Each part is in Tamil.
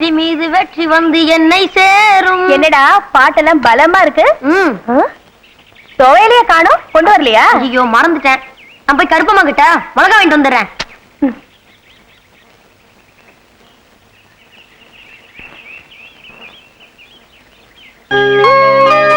வெற்றி மீது வெற்றி வந்து என்னை சேரும். என்னடா பாட்டெல்லாம் பலமா இருக்கு? துவையிலேயே காணோம்? கொண்டு வரலையா? ஐயோ மறந்துட்டேன். நான் போய் கருப்பம்மா கிட்ட மிளகா வாங்கிட்டு வந்துடுறேன். இந்தாக்கா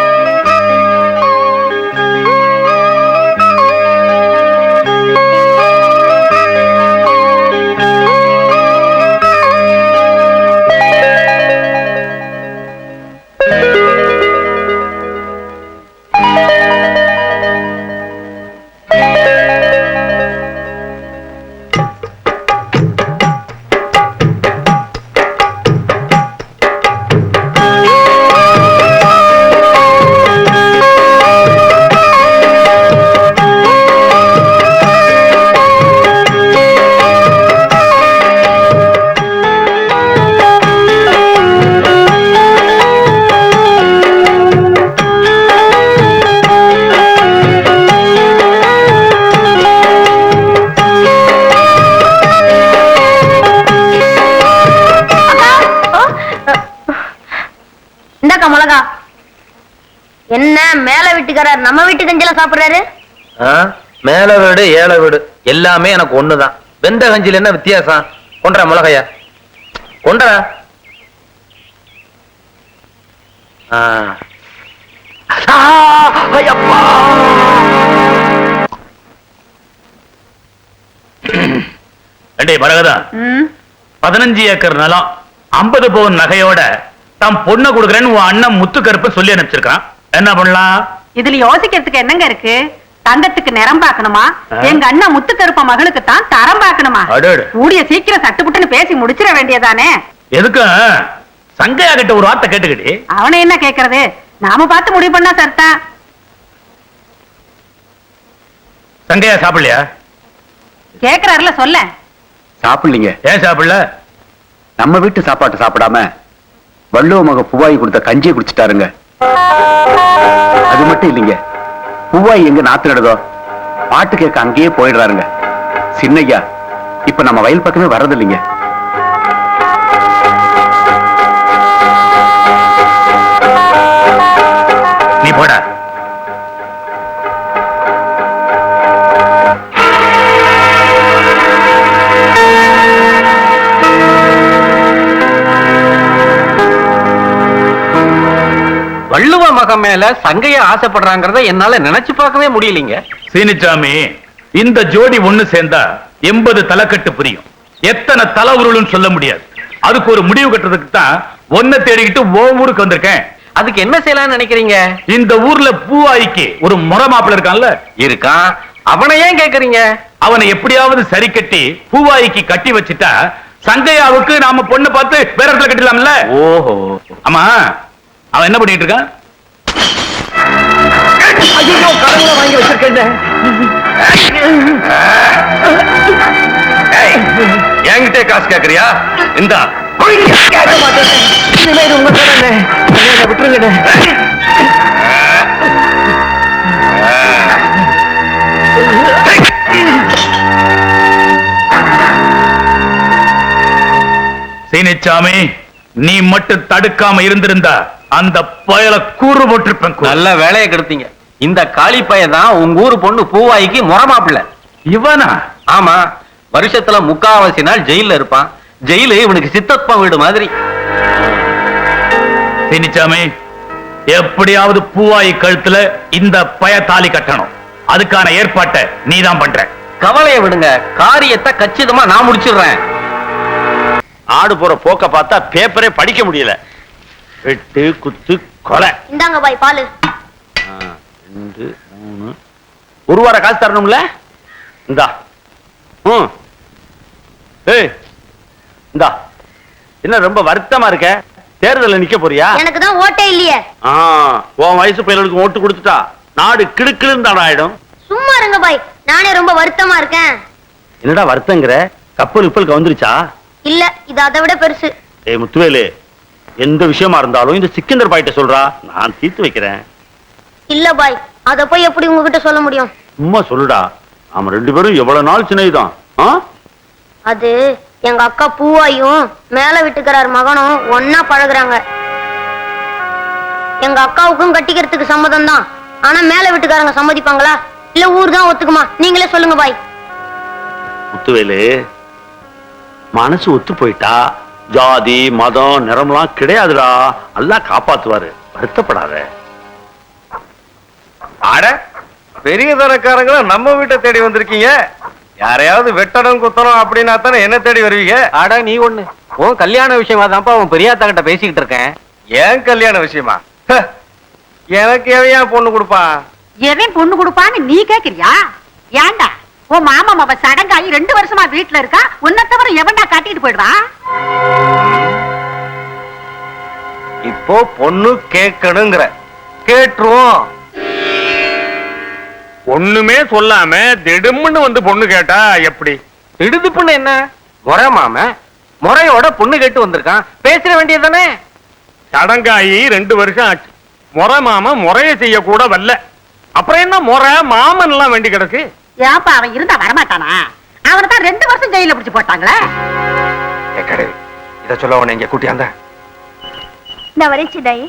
மேல வீட்டுக்காரர் நம்ம வீட்டு கஞ்சல சாப்பிடுறாரு? மேல வீடு ஏழை வீடு எல்லாமே எனக்கு ஒண்ணுதான். வெந்த கஞ்சில என்ன வித்தியாசம்? கொண்டா மிளகையா. கொண்டா பதினஞ்சு ஏக்கர் நிலம் ஐம்பது பவுன் நகையோட தான் பொண்ணை கொடுக்குறேன்னு உன் அண்ணன் முத்துக்கருப்பு சொல்லி அனுப்பிச்சிருக்கான் என்ன பண்ணலாம்? இதுல யோசிக்கிறதுக்கு என்னங்க இருக்கு? தங்கத்துக்கு நிறம் பார்க்கணுமா? ஆ. எங்க அண்ணன் முத்துக்கருப்ப மகளுக்கு தான் தரம் பார்க்கணுமா? அடேடு. கூடிய சீக்கிரம் சட்டுப்புட்டுன்னு பேசி முடிச்சிட வேண்டியதானே? எதுக்கு? சங்கையா கிட்ட ஒரு வார்த்தை கேட்டுக்கிட்டு. அவனை என்ன கேக்குறது? நாம பார்த்து முடிவு பண்ணா சரிதான் சங்கையா சாப்பிடலையா? கேக்குறாருல சொல்ல. சாப்பிடலீங்க. ஏன் சாப்பிடல? நம்ம வீட்டு சாப்பாட்டு சாப்பிடாம வள்ளுவ மக பூவாய் கொடுத்த கஞ்சியை குடிச்சிட்டாருங்க. அது மட்டும் இல்லைங்க. பூவாய் எங்க நாத்து நடுதோ? பாட்டு கேட்க அங்கேயே போயிடுறாருங்க. சின்னையா இப்ப நம்ம வயல் பக்கமே வர்றதில்லைங்க. மகம் மேல சங்கைய ஆசைப்படுறாங்கறத என்னால நினைச்சு பார்க்கவே முடியலீங்க. சீனிச்சாமி இந்த ஜோடி ஒண்ணு சேர்ந்தா எண்பது தலைக்கட்டு புரியும். எத்தனை தலை உருளுன்னு சொல்ல முடியாது. அதுக்கு ஒரு முடிவு கட்டுறதுக்கு தான் ஒன்ன தேடிக்கிட்டு ஓ ஊருக்கு வந்திருக்கேன். அதுக்கு என்ன செய்யலாம்னு நினைக்கிறீங்க? இந்த ஊர்ல பூவாய்க்கு ஒரு முறை மாப்பிள்ள இருக்கான்ல? இருக்கான். அவனை ஏன் கேக்குறீங்க? அவனை எப்படியாவது சரி கட்டி பூவாய்க்கு கட்டி வச்சுட்டா சங்கையாவுக்கு நாம பொண்ணு பார்த்து வேற இடத்துல கட்டிடலாம்ல? ஓஹோ. ஆமா. அவன் என்ன பண்ணிட்டு இருக்கான்? வாங்கி வச்சிருக்கேன் என்கிட்ட காசு கேக்குறியா? இந்தா. விட்டுருங்க சீனிச்சாமி நீ மட்டும் தடுக்காம இருந்திருந்தா அந்த பயல கூறு போட்டிருப்பேன் கூறு. நல்ல வேலையை கெடுத்தீங்க. இந்த காளி பையன் தான் உங்க ஊரு பொண்ணு பூவாய்க்கு முறமாப்பிள்ள இவனா? ஆமா. வருஷத்துல முக்காவாசி நாள் ஜெயில இருப்பான். ஜெயிலு இவனுக்கு சித்தப்பா வீடு மாதிரி. சீனிச்சாமி எப்படியாவது பூவாய் கழுத்துல இந்த பய தாலி கட்டணும். அதுக்கான ஏற்பாட்டை நீதான் பண்ற. கவலையை விடுங்க. காரியத்தை கச்சிதமா நான் முடிச்சிடுறேன். ஆடு போற போக்க பார்த்தா பேப்பரே படிக்க முடியல. வெட்டு குத்து கொலை. இந்தாங்க பாய் பாலு. ஆ, ரெண்டு மூணு. ஒரு வார காசு தரணும்ல? இந்தா. ம் ஏய் இந்தா. என்ன ரொம்ப வருத்தமா இருக்க? தேர்தல்ல நிக்க போறியா? எனக்கு தான் ஓட்டே இல்லையே. ஆ உன் வயசு பையனுக்கு ஓட்டு கொடுத்துட்டா நாடு கிடுக்கிடுன்னு தான ஆயிடும். சும்மா இருங்க பாய் நானே ரொம்ப வருத்தமா இருக்கேன். என்னடா வருத்தங்கிற? கப்பல் இப்பல் வந்துருச்சா இல்ல இது அதை விட பெருசு. ஏய் முத்துவேலு எந்த விஷயமா இருந்தாலும் இந்த சிக்கந்தர் பாயிட்ட சொல்றா. நான் தீர்த்து வைக்கிறேன். இல்ல பாய் அத போய் எப்படி உங்ககிட்ட சொல்ல முடியும்? சும்மா சொல்லுடா. நாம ரெண்டு பேரும் எவ்வளவு நாள் சின்னதுதான் அது எங்க அக்கா பூவாயும் மேல வீட்டுக்காரர் மகனும் ஒன்னா பழகுறாங்க. எங்க அக்காவுக்கும் கட்டிக்கிறதுக்கு சம்மதம் தான் ஆனா மேல வீட்டுக்காரங்க சம்மதிப்பாங்களா? இல்ல ஊர் தான் ஒத்துக்குமா? நீங்களே சொல்லுங்க பாய். முத்துவேலு மனசு ஒத்து போயிட்டா? ஜாதி மதம் நிறம்லாம் கிடையாதுடா. எல்லாம் காப்பாத்துவாரு. வருத்தப்படாத. அட பெரிய தரக்காரங்கள நம்ம வீட்டை தேடி வந்திருக்கீங்க? யாரையாவது வெட்டணும் குத்தணும் அப்படின்னா தானே என்ன தேடி வருவீங்க? அட நீ ஒண்ணு. உன் கல்யாண விஷயமா தான்ப்பா உன் பெரியாத்தா கிட்ட பேசிக்கிட்டு இருக்கேன். ஏன் கல்யாண விஷயமா? ஹ, எனக்கு எவையா பொண்ணு கொடுப்பான் எவன் பொண்ணு கொடுப்பான்னு நீ கேக்குறியா? ஏன்டா? உன் மாமா மாவ சடங்காயி ரெண்டு வருஷமா வீட்டுல இருக்கா? உன்னை தவிர எவன்டா கட்டிட்டு போயிடுவான் இப்போ பொண்ணு கேட்கணுங்கிற. கேட்டுருவோம். ஒண்ணுமே சொல்லாம திடும்னு வந்து பொண்ணு கேட்டா எப்படி? திடுதுப்புன்னு என்ன? முறை மாம முறையோட பொண்ணு கேட்டு வந்திருக்கான். பேசிட வேண்டியதுதானே? சடங்காயி ரெண்டு வருஷம் ஆச்சு. முறை மாம முறைய செய்ய கூட வரல. அப்புறம் என்ன முறை? மாமன் எல்லாம் வேண்டி கிடக்கு. ஏப்பா அவன் இருந்தா வரமாட்டானா அவனை தான் ரெண்டு வருஷம் ஜெயில பிடிச்சு போட்டாங்களே இத சொல்ல உன்னை இங்க கூட்டியாந்த நான் வரேன் சின்னாயி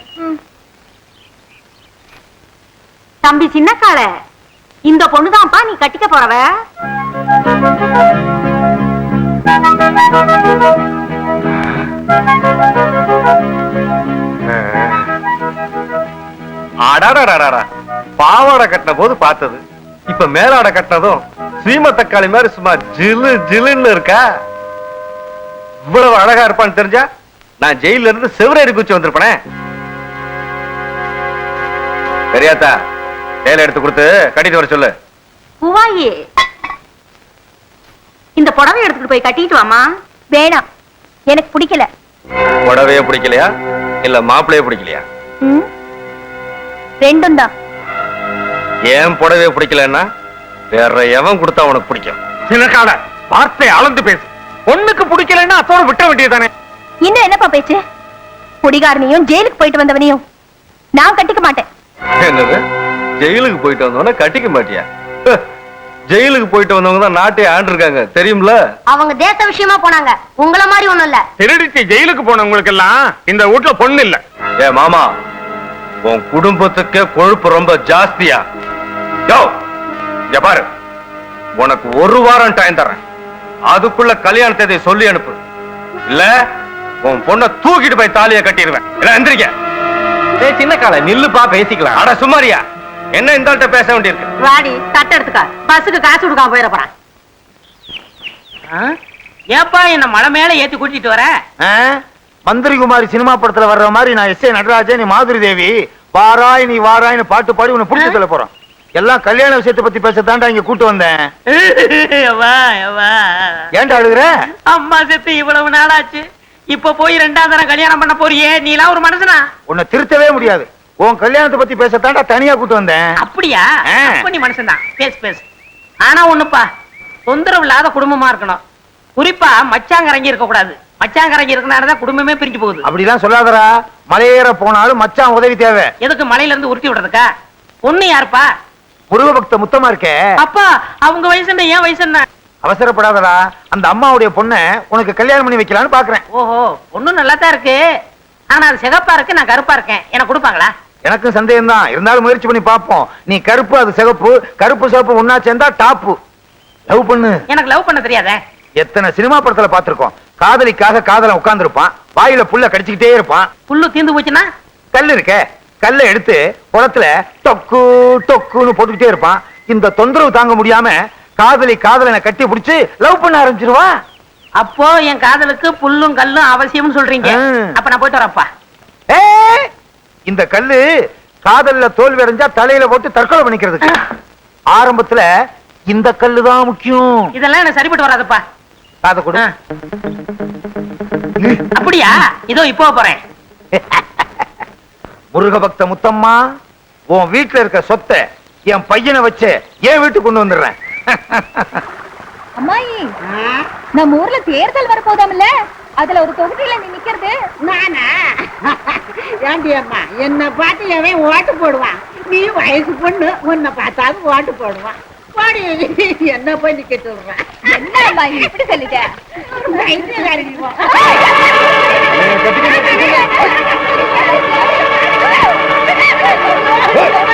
தம்பி சின்ன கால இந்த பொண்ணுதான்ப்பா நீ கட்டிக்க போறவ அடாடாடாடா பாவாடை கட்டின போது பார்த்தது இப்ப மேலாடை கட்டினதும் சீம தக்காளி மாதிரி சும்மா ஜிலு ஜிலுன்னு இருக்கா? இவ்வளவு அழகா இருப்பான்னு தெரிஞ்சா நான் ஜெயில இருந்து செவரேறி குச்சி வந்திருப்பனே. பெரியாத்தா வேலை எடுத்து கொடுத்து கட்டிட்டு வர சொல்லு. பூவாயி இந்த புடவை எடுத்துட்டு போய் கட்டிட்டு வாமா வேணாம். எனக்கு பிடிக்கல. புடவையே பிடிக்கலையா? இல்ல மாப்பிளையே பிடிக்கலையா? ரெண்டும் தான். ஏன் புடவையே பிடிக்கலன்னா வேற எவன் கொடுத்தா உனக்கு பிடிக்கும்? சின்னக்கால வார்த்தை அளந்து பேசு. பொண்ணுக்கு பிடிக்கலன்னா அத்தோட விட்ட வேண்டியதுதானே. இன்னும் என்னப்பா பேச்சு? குடிகாரனையும் ஜெயிலுக்கு போயிட்டு வந்தவனையும் நான் கட்டிக்க மாட்டேன். என்னது? ஜெயிலுக்கு போயிட்டு வந்தவன கட்டிக்க மாட்டியா? ஜெயிலுக்கு போயிட்டு வந்தவங்க தான் நாட்டை ஆண்டிருக்காங்க தெரியும்ல? அவங்க தேச விஷயமா போனாங்க. உங்கள மாதிரி ஒண்ணும் இல்ல. திருடிச்சு ஜெயிலுக்கு போனவங்களுக்கு எல்லாம் இந்த வீட்டுல பொண்ணு இல்ல. ஏ மாமா உன் குடும்பத்துக்கு கொழுப்பு ரொம்ப ஜாஸ்தியா? யோ இங்க பாரு. உனக்கு ஒரு வாரம் டைம் தரேன் அதுக்குள்ள கல்யாண தேதியை சொல்லி அனுப்பு. இல்ல உன் பொண்ணை தூக்கிட்டு போய் தாலியை கட்டிடுவேன். இல்ல எந்திரிக்க? ஏய் சின்ன கால நில்லுப்பா பேசிக்கலாம். அட சுமாரியா என்ன இந்த ஆள்கிட்ட பேச வேண்டியிருக்கு? வாடி தட்டை எடுத்துக்க. பஸ்ஸுக்கு காசு கொடுக்காம போயிட போறான். ஏப்பா என்ன மலை மேல ஏத்தி கூட்டிட்டு வர? மந்திரி குமாரி சினிமா படத்துல வர்ற மாதிரி நான் எஸ் ஏ நடராஜன் நீ மாதுரி தேவி. வாராய் நீ வாராய்னு பாட்டு பாடி உன்னை புடிச்சு தள்ள போறோம் எல்லாம் கல்யாண விஷயத்தை பத்தி பேசத்தாண்டா இங்க கூட்டு வந்தேன். ஏன்டா அழுகுற? அம்மா செத்து இவ்வளவு நாளாச்சு. இப்ப போய் ரெண்டாவது தரம் கல்யாணம் பண்ண போறியே? நீலாம் ஒரு மனுஷனா? உன்னை திருத்தவே முடியாது. உன் கல்யாணத்தை பத்தி பேசத்தாண்டா தனியா கூட்டு வந்தேன். அப்படியா? நீ மனுஷன்தான். பேசு பேசு. ஆனா ஒண்ணுப்பா தொந்தரவு இல்லாத குடும்பமா இருக்கணும். குறிப்பா மச்சாங்கரங்கி இருக்க கூடாது மச்சாங்கரங்கி இருக்கனாலதான் குடும்பமே பிரிஞ்சு போகுது. அப்படிலாம் சொல்லாதடா. மலையேற போனாலும் மச்சான் உதவி தேவை. எதுக்கு மலையில இருந்து உருட்டி விடுறதுக்கா? பொண்ணு யாருப்பா? முருக பக்த முத்தமா இருக்கே? அப்பா அவங்க வயசு ஏன் வயசு என்ன அவசரப்படாதடா. அந்த அம்மாவுடைய பொண்ணை உனக்கு கல்யாணம் பண்ணி வைக்கலாம்னு பாக்குறேன். ஓஹோ பொண்ணு நல்லா தான் இருக்கு. ஆனா அது சிகப்பா இருக்கு நான் கருப்பா இருக்கேன். எனக்கு கொடுப்பாங்களா? எனக்கும் சந்தேகம் தான் இருந்தாலும் முயற்சி பண்ணி பார்ப்போம். நீ கருப்பு அது சிகப்பு. கருப்பு சிவப்பு ஒன்னா சேர்ந்தா டாப்பு. லவ் பண்ணு. எனக்கு லவ் பண்ண தெரியாதே. எத்தனை சினிமா படத்துல பார்த்திருக்கோம். காதலிக்காக காதலன் உட்கார்ந்து இருப்பான் வாயில புல்ல கடிச்சுக்கிட்டே இருப்பான். புல்லு தீந்து போச்சுன்னா? கல் இருக்க. கல்லை எடுத்து குளத்துல டொக்கு டொக்குன்னு போட்டுக்கிட்டே இருப்பான். இந்த தொந்தரவு தாங்க முடியாம காதலி காதலனை கட்டி பிடிச்சு லவ் பண்ண ஆரம்பிச்சிருவா? அப்போ என் காதலுக்கு புல்லும் கல்லும் அவசியம்னு சொல்றீங்க. அப்ப நான் போயிட்டு வரப்பா இந்த கல்லு காதல்ல தோல்வி அடைஞ்சா தலையில போட்டு தற்கொலை பண்ணிக்கிறதுக்கு. ஆரம்பத்துல இந்த கல்லு தான் முக்கியம். இதெல்லாம் எனக்கு சரிப்பட்டு வராதுப்பா. காதை கொடு. அப்படியா? இதோ இப்போ போறேன். முருக பக்த முத்தம்மா உன் வீட்டுல இருக்க சொத்தை என் பையனை வச்சு என் வீட்டுக்கு கொண்டு வந்துடுறேன். அம்மாயி நம்ம ஊர்ல தேர்தல் வரப்போதாமல்ல அதுல ஒரு தொகுதியில நீ நிக்கிறது. நானா? ஏண்டி அம்மா என்ன பார்த்து எவன் ஓட்டு போடுவான்? நீ வயசு பொண்ணு உன்னை பார்த்தாலும் ஓட்டு போடுவான். போடி என்ன போய் நிக்க சொல்றான் என்ன அம்மாயி இப்படி சொல்லிட்ட? Hey!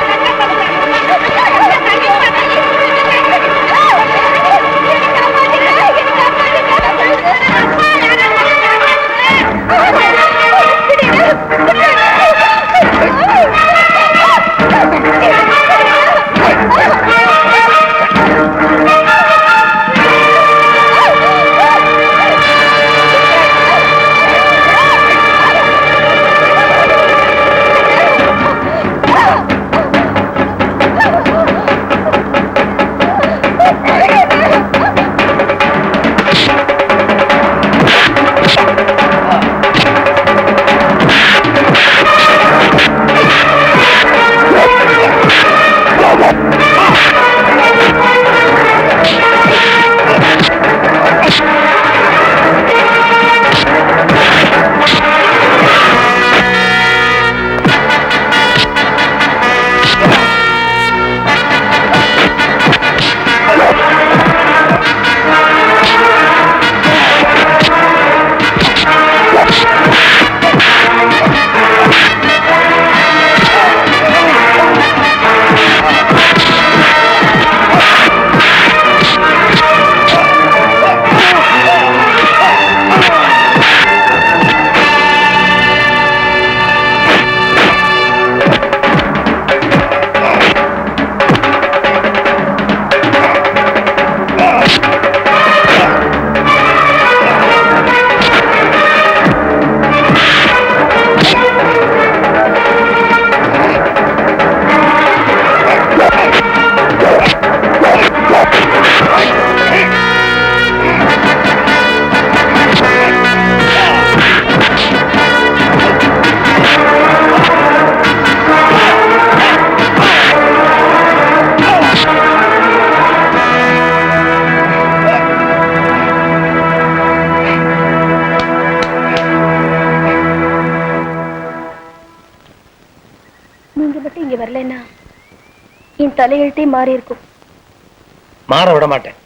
தலையெழுத்தே மாறி இருக்கும் மாற விட மாட்டேன்.